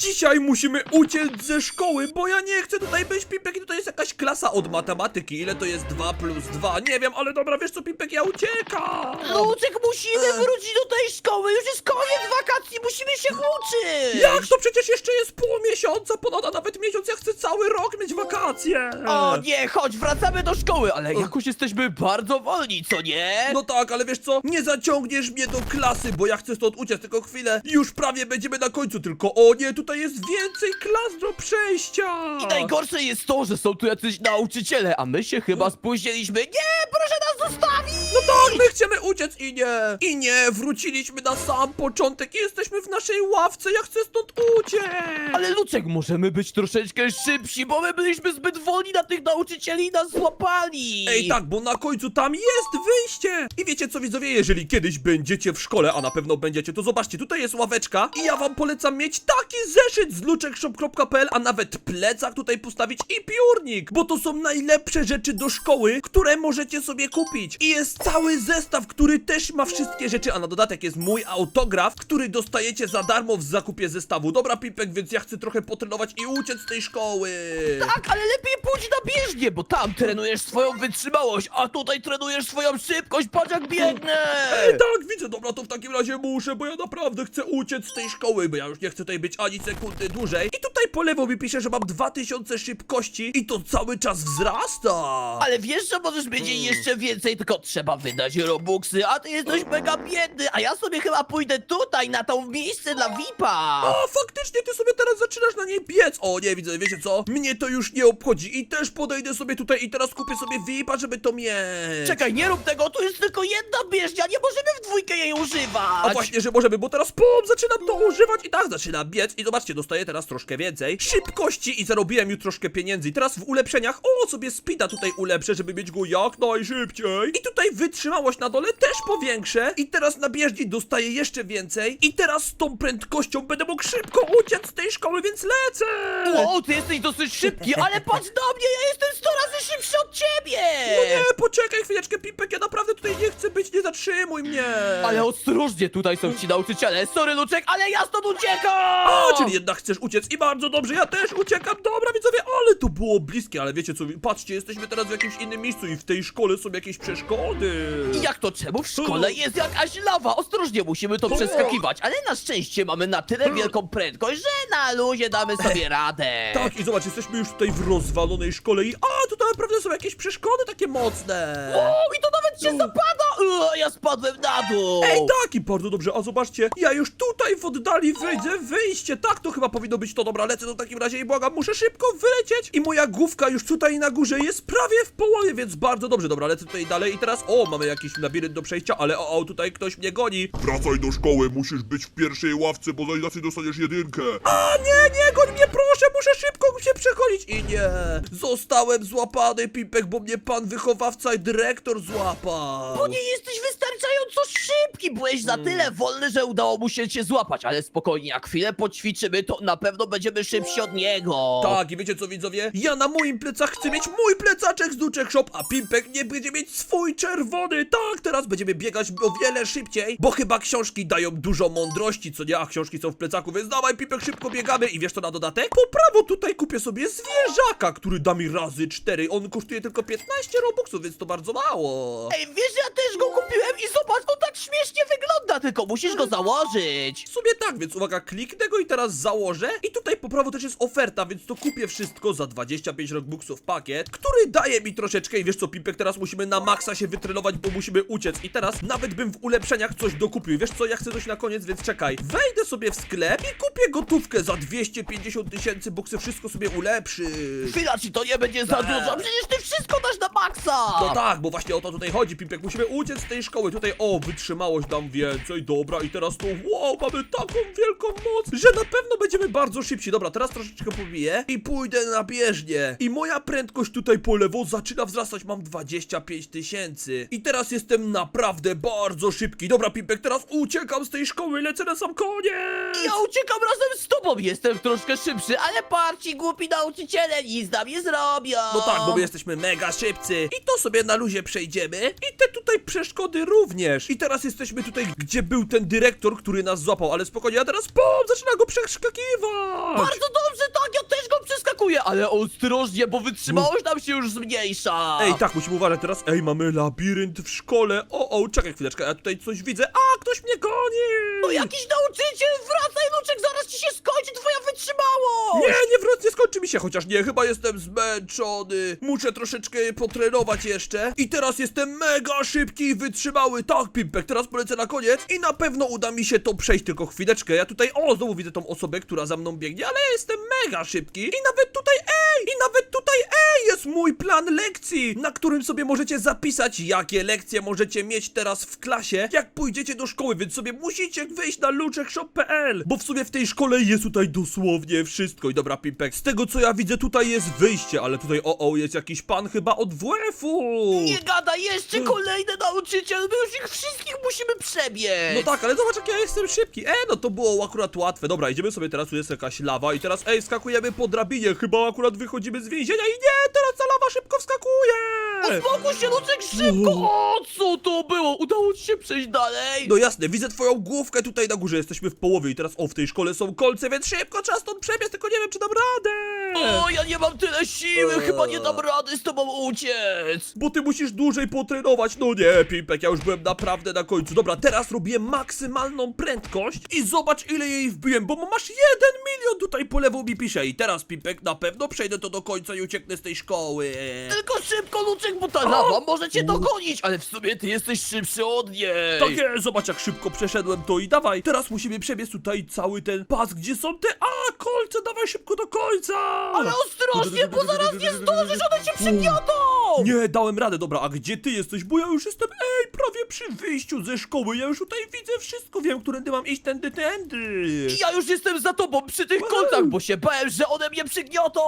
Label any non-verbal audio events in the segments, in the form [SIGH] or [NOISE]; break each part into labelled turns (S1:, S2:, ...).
S1: Dzisiaj musimy uciec ze szkoły, bo ja nie chcę tutaj być, Pipek, i tutaj jest jakaś klasa od matematyki. Ile to jest 2 plus 2? Nie wiem, ale dobra, wiesz co, Pipek, ja uciekam.
S2: Luczek, musimy wrócić do tej szkoły, już jest koniec wakacji, musimy się uczyć!
S1: Jak to przecież jeszcze jest pół miesiąca, ponad a nawet miesiąc, ja chcę cały rok mieć wakacje.
S2: O nie, chodź, wracamy do szkoły, ale jakoś jesteśmy bardzo wolni, co nie?
S1: No tak, ale wiesz co? Nie zaciągniesz mnie do klasy, bo ja chcę stąd uciec, tylko chwilę. Już prawie będziemy na końcu, tylko o nie, tutaj jest więcej klas do przejścia.
S2: I najgorsze jest to, że są tu jacyś nauczyciele, a my się chyba spóźniliśmy. Nie, proszę nas zostawić!
S1: No tak, my chcemy uciec i nie. I nie, wróciliśmy na sam początek i jesteśmy w naszej ławce, ja chcę stąd uciec.
S2: Ale Luczek, możemy być troszeczkę szybsi, bo my byliśmy zbyt wolni na tych nauczycieli i nas złapali!
S1: Ej, tak, bo na końcu tam jest wyjście! I wiecie co, widzowie, jeżeli kiedyś będziecie w szkole, a na pewno będziecie, to zobaczcie, tutaj jest ławeczka i ja wam polecam mieć taki zeszyt z luczekshop.pl, a nawet plecak tutaj postawić i piórnik, bo to są najlepsze rzeczy do szkoły, które możecie sobie kupić. I jest cały zestaw, który też ma wszystkie rzeczy, a na dodatek jest mój autograf, który dostajecie za darmo w zakupie zestawu. Dobra, Pipek, więc ja chcę trochę potrenować i uciec z tej szkoły.
S2: Tak, ale lepiej pójdź na bieżnię, bo tam trenujesz swoją wytrzymałość, a tutaj trenujesz swoją szybkość, patrz jak biegnę!
S1: Ej, tak, widzę, dobra, to w takim razie muszę, bo ja naprawdę chcę uciec z tej szkoły, bo ja już nie chcę tutaj być ani sekundy dłużej. I tutaj po lewo mi pisze, że mam 2000 szybkości i to cały czas wzrasta.
S2: Ale wiesz, że możesz mieć jej jeszcze więcej, tylko trzeba wydać robuxy, a ty jesteś mega biedny, a ja sobie chyba pójdę tutaj, na tą miejsce dla VIPa!
S1: A, faktycznie, ty sobie teraz zaczynasz na niej biec. O, nie, widzę, wiecie co? Mnie to już nie obchodzi i też podejdę sobie tutaj i teraz kupię sobie VIP-a, żeby to mieć.
S2: Czekaj, nie rób tego, tu jest tylko jedna bieżnia, nie możemy w dwójkę jej używać!
S1: A właśnie, że możemy, bo teraz pum, zaczynam to używać i tak zaczynam biec i zobaczcie, dostaję teraz troszkę więcej szybkości i zarobiłem już troszkę pieniędzy i teraz w ulepszeniach, o, sobie speeda tutaj ulepszę, żeby mieć go jak najszybciej i tutaj wytrzymałość na dole też powiększę i teraz na bieżni dostaję jeszcze więcej i teraz z tą prędkością będę mógł szybko uciec z tej szkoły, więc lecę!
S2: Wow, ty jesteś dosyć szybki, ale patrz na mnie, ja jestem 100 razy szybszy od ciebie!
S1: No nie, poczekaj chwileczkę, Pipek, ja naprawdę tutaj nie chcę być, nie zatrzymuj mnie!
S2: Ale ostrożnie, tutaj są ci nauczyciele, sorry Luczek, ale ja stąd uciekam!
S1: A, czyli jednak chcesz uciec i bardzo dobrze, ja też uciekam, dobra widzowie, ale to było bliskie, ale wiecie co, patrzcie, jesteśmy teraz w jakimś innym miejscu i w tej szkole są jakieś przeszkody.
S2: I Jak to czemu? W szkole jest jakaś lawa, ostrożnie musimy to przeskakiwać, ale na szczęście mamy na tyle wielką prędkość, że na luzie damy sobie radę.
S1: Tak, i zobacz, jesteśmy już tutaj w rozwalonej szkole i a, tutaj naprawdę są jakieś przeszkody takie mocne.
S2: O, i to nawet się zapada! Ua, ja spadłem na dół!
S1: Ej, tak, i bardzo dobrze, a zobaczcie, ja już tutaj w oddali wyjdę, wyjście, tak, to chyba powinno być to, dobra, lecę to w takim razie i błagam, muszę szybko wylecieć i moja główka już tutaj na górze jest prawie w połowie, więc bardzo dobrze, dobra, lecę tutaj dalej i teraz, o, mamy jakiś labirynt do przejścia, ale o, o, tutaj ktoś mnie goni.
S3: Wracaj do szkoły, musisz być w pierwszej ławce, bo inaczej dostaniesz jedynkę.
S1: A nie, nie, goń mnie, proszę, muszę szybko się przechodzić i nie, zostałem złapany, Pipek, bo mnie pan wychowawca i dyrektor złapał.
S2: Bo nie jesteś wystarczająco szybki, byłeś za tyle wolny, że udało mu się cię złapać, ale spokojnie, jak chwilę poćwiczymy, to na pewno będziemy szybsi od niego.
S1: Tak, i wiecie co widzowie? Ja na moim plecach chcę mieć mój plecaczek z Duczek Shop, a Pimpek nie będzie mieć swój czerwony. Tak, teraz będziemy biegać o wiele szybciej, bo chyba książki dają dużo mądrości, co nie? A książki są w plecaku, więc dawaj Pimpek, szybko biegamy. I wiesz co na dodatek? Po prawo tutaj kupię sobie zwierzaka, który da mi razy 4. On kosztuje tylko 15 robuxów, więc to bardzo mało.
S2: Ej, wiesz, ja też go kupiłem i zobacz, on tak śmiesznie wygląda, tylko musisz go założyć.
S1: W sumie tak, więc uwaga, kliknę go i teraz założę. I tutaj po prawo też jest oferta, więc to kupię wszystko za 25 robuxów pakiet, który daje mi troszeczkę i wiesz co, Pipek, teraz musimy na maksa się wytrenować, bo musimy uciec. I teraz nawet bym w ulepszeniach coś dokupił. Wiesz co, ja chcę coś na koniec, więc czekaj. Wejdę sobie w sklep i kupię gotówkę za 250 tysięcy, bo chcę wszystko sobie ulepszyć.
S2: Chwila, czy to nie będzie za
S1: Eee.
S2: Dużo? Przecież ty wszystko dasz na maksa!
S1: No tak, bo właśnie o to tutaj chodzi, Pipek. Musimy uciec z tej szkoły. Tutaj, o, wytrzymałość dam więcej. Dobra, i teraz to, wow, mamy taką wielką moc, że na pewno będziemy bardzo szybci. Dobra, teraz troszeczkę pobiję i pójdę na bieżnię. I moja prędkość tutaj po lewo zaczyna wzrastać. Mam 25 tysięcy. I teraz jestem naprawdę bardzo szybki. Dobra, Pipek, teraz uciekam z tej szkoły, lecę na sam koniec.
S2: Ja uciekam razem z tobą, jestem troszkę szybszy, ale parci głupi nauczyciele nic nam nie zrobią!
S1: No tak, bo my jesteśmy mega szybcy. I to sobie na luzie przejdziemy. I te tutaj przeszkody również. I teraz jesteśmy tutaj, gdzie był ten dyrektor, który nas złapał. Ale spokojnie, ja teraz pom, zaczyna go przeskakiwać.
S2: Bardzo dobrze, tak, ja też go przeskakuję, ale ostrożnie, bo wytrzymałość nam się już zmniejsza.
S1: Ej, tak, musimy uważać teraz. Ej, mamy labirynt w szkole. O, o, czekaj chwileczkę, ja tutaj coś widzę. A, ktoś mnie goni!
S2: No jakiś nauczyciel, wracaj, Luczek, zaraz ci się skończy twoja wytrzymałość!
S1: Nie, nie wróć, nie skończy mi się, chociaż nie, chyba jestem zmęczony. Muszę troszeczkę potrenować jeszcze. I teraz jestem mega szybki i wytrzymały. Tak, Pimpek, teraz polecę na koniec i na pewno uda mi się to przejść, tylko chwileczkę. Ja tutaj, o, znowu widzę tą osobę, która za mną biegnie, ale ja jestem mega szybki. I nawet tutaj, i nawet tutaj, ej, jest mój plan lekcji, na którym sobie możecie zapisać, jakie lekcje możecie mieć teraz w klasie, jak pójdziecie do szkoły, więc sobie musicie wejść na luczekshop.pl, bo w sumie w tej szkole jest tutaj dosłownie wszystko. I dobra, Pimpek, z tego co ja widzę, tutaj jest wyjście, ale tutaj, o, o, jest jakiś pan chyba od WF-u.
S2: Nie gada, jeszcze kolejny nauczyciel, my już ich wszystkich musimy przebiec!
S1: No tak, ale zobacz jak ja jestem szybki. E, no to było akurat łatwe. Dobra, idziemy sobie teraz, tu jest jakaś lawa i teraz, ej, skakujemy po drabinie. Chyba akurat wychodzimy z więzienia i nie, teraz ta lawa szybko wskakuje.
S2: Uspokój się, Luczek, szybko! O, co to było? Udało ci się przejść dalej?
S1: No jasne, widzę twoją główkę tutaj na górze, jesteśmy w połowie i teraz, o, w tej szkole są kolce, więc szybko trzeba stąd przebiec, tylko nie wiem, czy dam radę.
S2: O, ja nie mam tyle siły, chyba nie dam rady z tobą uciec!
S1: Bo ty musisz dłużej potrenować. No nie, Pimpek, ja już byłem naprawdę na końcu. Dobra, teraz robię maksymalną prędkość i zobacz ile jej wbiłem, bo masz jeden milion tutaj po lewo mi pisze. I teraz, Pimpek, na pewno przejdę to do końca i ucieknę z tej szkoły.
S2: Tylko szybko, Luczek, bo ta lawa może cię dogonić, ale w sumie ty jesteś szybszy od niej!
S1: Tak jest, zobacz jak szybko przeszedłem to i dawaj, teraz musimy przebiec tutaj cały ten pas, gdzie są te, a, kolce, dawaj szybko do końca!
S2: Ale ostrożnie, bo zaraz nie zdążysz, one cię przygniotą!
S1: Nie, dałem radę, dobra, a gdzie ty jesteś? Bo ja już jestem, ej, prawie przy wyjściu ze szkoły, ja już tutaj widzę wszystko, wiem, którędy mam iść, tędy, tędy.
S2: I ja już jestem za tobą przy tych kolcach, bo się bałem, że one mnie przygniotą!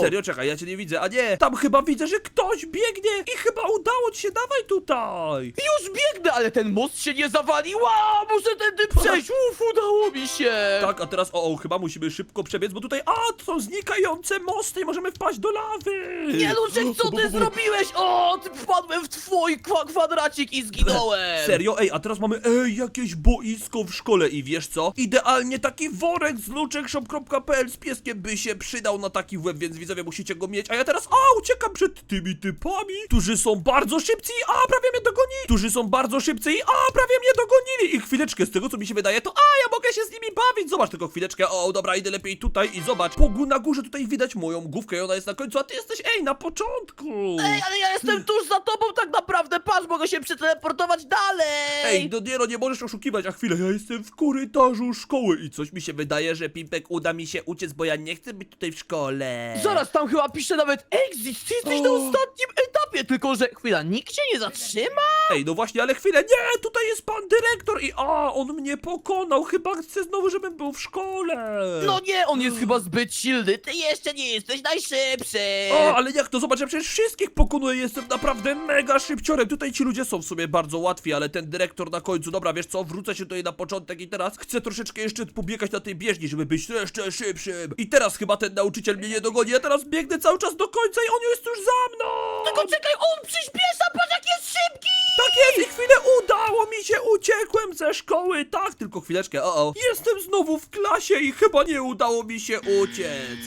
S1: Serio, czekaj, ja cię nie widzę, a nie, tam chyba widzę, że ktoś biegnie i chyba udało ci się, dawaj tutaj.
S2: Już biegnę, ale ten most się nie zawalił! A, muszę tędy przejść! Uf, udało mi się!
S1: Tak, a teraz, o, o, chyba musimy szybko przebiec, bo tutaj, a, to są znikające mosty i możemy wpaść do lawy.
S2: Nie, Luczek, co ty [GASPS] zrobiłeś? O, ty wpadłem w twój kwa kwadracik i zginąłem! [LAUGHS]
S1: Serio? Ej, a teraz mamy, ej, jakieś boisko w szkole i wiesz co? Idealnie taki worek z luczekshop.pl z pieskiem by się przydał na taki web, więc widzowie musicie go mieć, a ja teraz, a, uciekam przed tymi typami, którzy są bardzo szybcy i a, prawie mnie dogonili, którzy są bardzo szybcy i a, prawie mnie dogonili i chwileczkę, z tego co mi się wydaje, to a, ja mogę się z nimi bawić, zobacz tylko chwileczkę, o, dobra, idę lepiej tutaj i zobacz, po na górze tutaj widać moją główkę i ona jest na końcu, a ty jesteś, ej, na początku.
S2: Ej, ale ja jestem tuż za tobą tak naprawdę, patrz, mogę się przeteleportować dalej!
S1: Ej, no nie, nie możesz oszukiwać, a chwilę, ja jestem w korytarzu szkoły i coś mi się wydaje, że Pimpek uda mi się uciec, bo ja nie chcę być tutaj w szkole.
S2: Zaraz, tam chyba pisze nawet exit, ty jesteś na
S1: O.
S2: ostatnim etapie, tylko że, chwila, nikt cię nie zatrzyma?
S1: Ej, no właśnie, ale chwilę, nie, tutaj jest pan dyrektor i a, on mnie pokonał, chyba chce znowu, żebym był w szkole.
S2: No nie, on jest chyba zbyt silny, ty jeszcze nie jesteś najszybszy!
S1: O, ale jak to? Zobacz, ja przecież wszystkich pokonuję, jestem naprawdę mega szybciorem. Tutaj ci ludzie są w sumie bardzo łatwi, ale ten dyrektor na końcu, dobra, wiesz co, wrócę się tutaj na początek i teraz chcę troszeczkę jeszcze pobiegać na tej bieżni, żeby być jeszcze szybszym. I teraz chyba ten nauczyciel mnie nie dogoni, ja teraz biegnę cały czas do końca i on jest już za mną!
S2: Tylko czekaj, on przyspiesza, patrz jak jest szybki!
S1: Tak jest i chwilę udało mi się, uciekłem ze szkoły, tak, tylko chwileczkę, o, o. Jestem znowu w klasie i chyba nie udało mi się uciec.